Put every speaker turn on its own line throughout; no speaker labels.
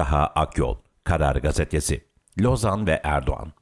Taha Akyol, Karar Gazetesi, Lozan ve Erdoğan.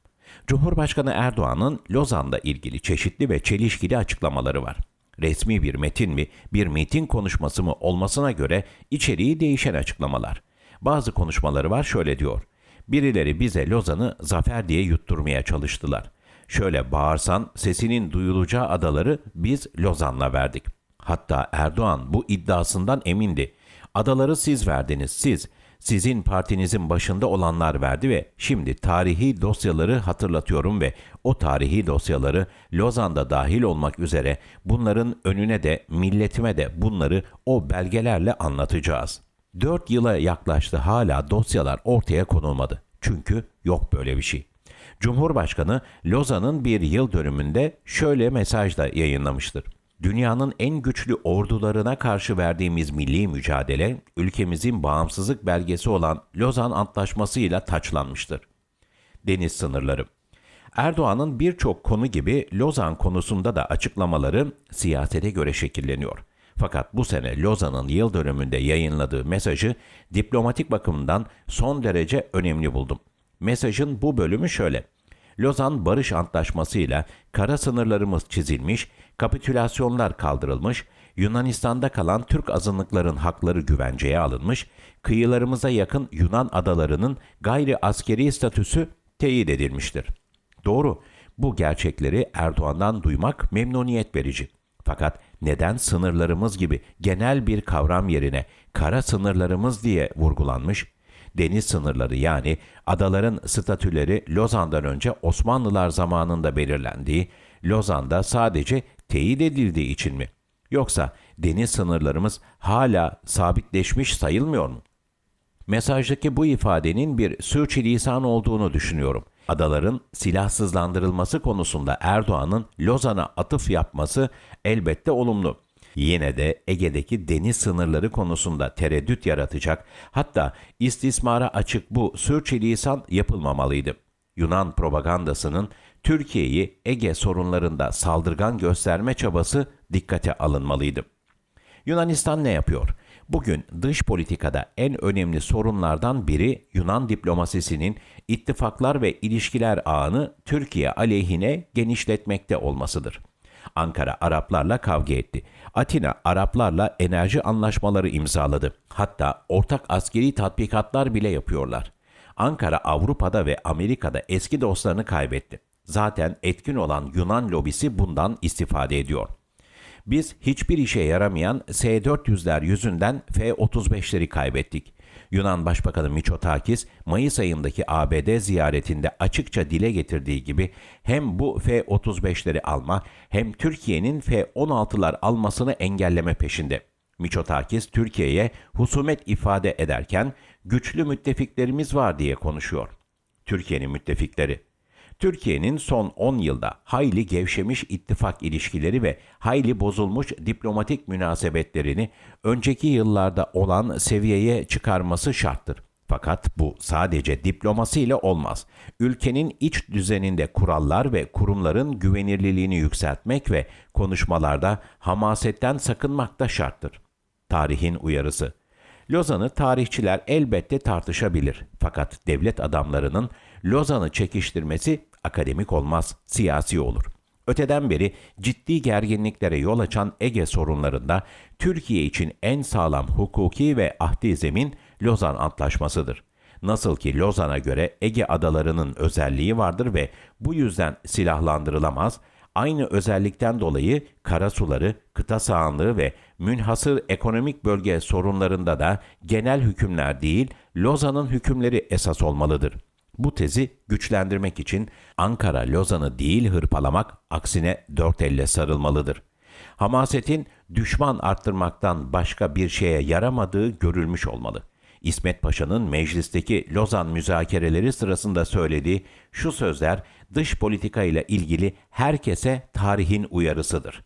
Cumhurbaşkanı Erdoğan'ın Lozan'la ilgili çeşitli ve çelişkili açıklamaları var. Resmi bir metin mi, bir miting konuşması mı olmasına göre içeriği değişen açıklamalar. Bazı konuşmaları var şöyle diyor. Birileri bize Lozan'ı zafer diye yutturmaya çalıştılar. Şöyle bağırsan sesinin duyulacağı adaları biz Lozan'la verdik. Hatta Erdoğan bu iddiasından emindi. Adaları siz verdiniz, siz. Sizin partinizin başında olanlar verdi ve şimdi tarihi dosyaları hatırlatıyorum ve o tarihi dosyaları Lozan'da dahil olmak üzere bunların önüne de milletime de bunları o belgelerle anlatacağız. Dört yıla yaklaştı hala dosyalar ortaya konulmadı. Çünkü yok böyle bir şey. Cumhurbaşkanı Lozan'ın bir yıl dönümünde şöyle mesaj da yayınlamıştır. Dünyanın en güçlü ordularına karşı verdiğimiz milli mücadele, ülkemizin bağımsızlık belgesi olan Lozan Antlaşması ile taçlanmıştır. Deniz sınırları Erdoğan'ın birçok konu gibi Lozan konusunda da açıklamaları siyasete göre şekilleniyor. Fakat bu sene Lozan'ın yıl dönümünde yayınladığı mesajı diplomatik bakımdan son derece önemli buldum. Mesajın bu bölümü şöyle. Lozan Barış Antlaşması ile kara sınırlarımız çizilmiş, kapitülasyonlar kaldırılmış, Yunanistan'da kalan Türk azınlıkların hakları güvenceye alınmış, kıyılarımıza yakın Yunan adalarının gayri askeri statüsü teyit edilmiştir. Doğru, bu gerçekleri Erdoğan'dan duymak memnuniyet verici. Fakat neden sınırlarımız gibi genel bir kavram yerine kara sınırlarımız diye vurgulanmış? Deniz sınırları yani adaların statüleri Lozan'dan önce Osmanlılar zamanında belirlendiği, Lozan'da sadece teyit edildiği için mi? Yoksa deniz sınırlarımız hala sabitleşmiş sayılmıyor mu? Mesajdaki bu ifadenin bir sürçülisan olduğunu düşünüyorum. Adaların silahsızlandırılması konusunda Erdoğan'ın Lozan'a atıf yapması elbette olumlu. Yine de Ege'deki deniz sınırları konusunda tereddüt yaratacak, hatta istismara açık bu sürçülisan yapılmamalıydı. Yunan propagandasının Türkiye'yi Ege sorunlarında saldırgan gösterme çabası dikkate alınmalıydı. Yunanistan ne yapıyor? Bugün dış politikada en önemli sorunlardan biri Yunan diplomasisinin ittifaklar ve ilişkiler ağını Türkiye aleyhine genişletmekte olmasıdır. Ankara Araplarla kavga etti. Atina Araplarla enerji anlaşmaları imzaladı. Hatta ortak askeri tatbikatlar bile yapıyorlar. Ankara Avrupa'da ve Amerika'da eski dostlarını kaybetti. Zaten etkin olan Yunan lobisi bundan istifade ediyor. Biz hiçbir işe yaramayan S-400'ler yüzünden F-35'leri kaybettik. Yunan Başbakanı Miçotakis, Mayıs ayındaki ABD ziyaretinde açıkça dile getirdiği gibi hem bu F-35'leri alma hem Türkiye'nin F-16'lar almasını engelleme peşinde. Miçotakis Türkiye'ye husumet ifade ederken güçlü müttefiklerimiz var diye konuşuyor. Türkiye'nin müttefikleri Türkiye'nin son 10 yılda hayli gevşemiş ittifak ilişkileri ve hayli bozulmuş diplomatik münasebetlerini önceki yıllarda olan seviyeye çıkarması şarttır. Fakat bu sadece diplomasiyle olmaz. Ülkenin iç düzeninde kurallar ve kurumların güvenirliliğini yükseltmek ve konuşmalarda hamasetten sakınmak da şarttır. Tarihin uyarısı Lozan'ı tarihçiler elbette tartışabilir. Fakat devlet adamlarının Lozan'ı çekiştirmesi akademik olmaz, siyasi olur. Öteden beri ciddi gerginliklere yol açan Ege sorunlarında Türkiye için en sağlam hukuki ve ahdi zemin Lozan Antlaşması'dır. Nasıl ki Lozan'a göre Ege adalarının özelliği vardır ve bu yüzden silahlandırılamaz, aynı özellikten dolayı karasuları, kıta sahanlığı ve münhasır ekonomik bölge sorunlarında da genel hükümler değil, Lozan'ın hükümleri esas olmalıdır. Bu tezi güçlendirmek için Ankara Lozan'ı değil hırpalamak, aksine dört elle sarılmalıdır. Hamasetin düşman arttırmaktan başka bir şeye yaramadığı görülmüş olmalı. İsmet Paşa'nın meclisteki Lozan müzakereleri sırasında söylediği şu sözler dış politika ile ilgili herkese tarihin uyarısıdır.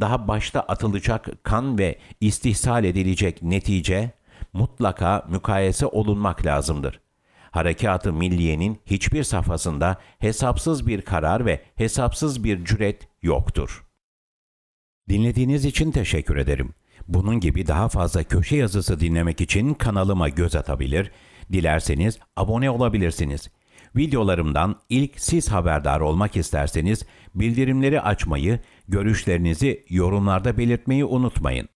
Daha başta atılacak kan ve istihsal edilecek netice mutlaka mukayese olunmak lazımdır. Harekat-ı Milliye'nin hiçbir safhasında hesapsız bir karar ve hesapsız bir cüret yoktur. Dinlediğiniz için teşekkür ederim. Bunun gibi daha fazla köşe yazısı dinlemek için kanalıma göz atabilir, Dilerseniz abone olabilirsiniz. Videolarımdan ilk siz haberdar olmak isterseniz bildirimleri açmayı, görüşlerinizi yorumlarda belirtmeyi unutmayın.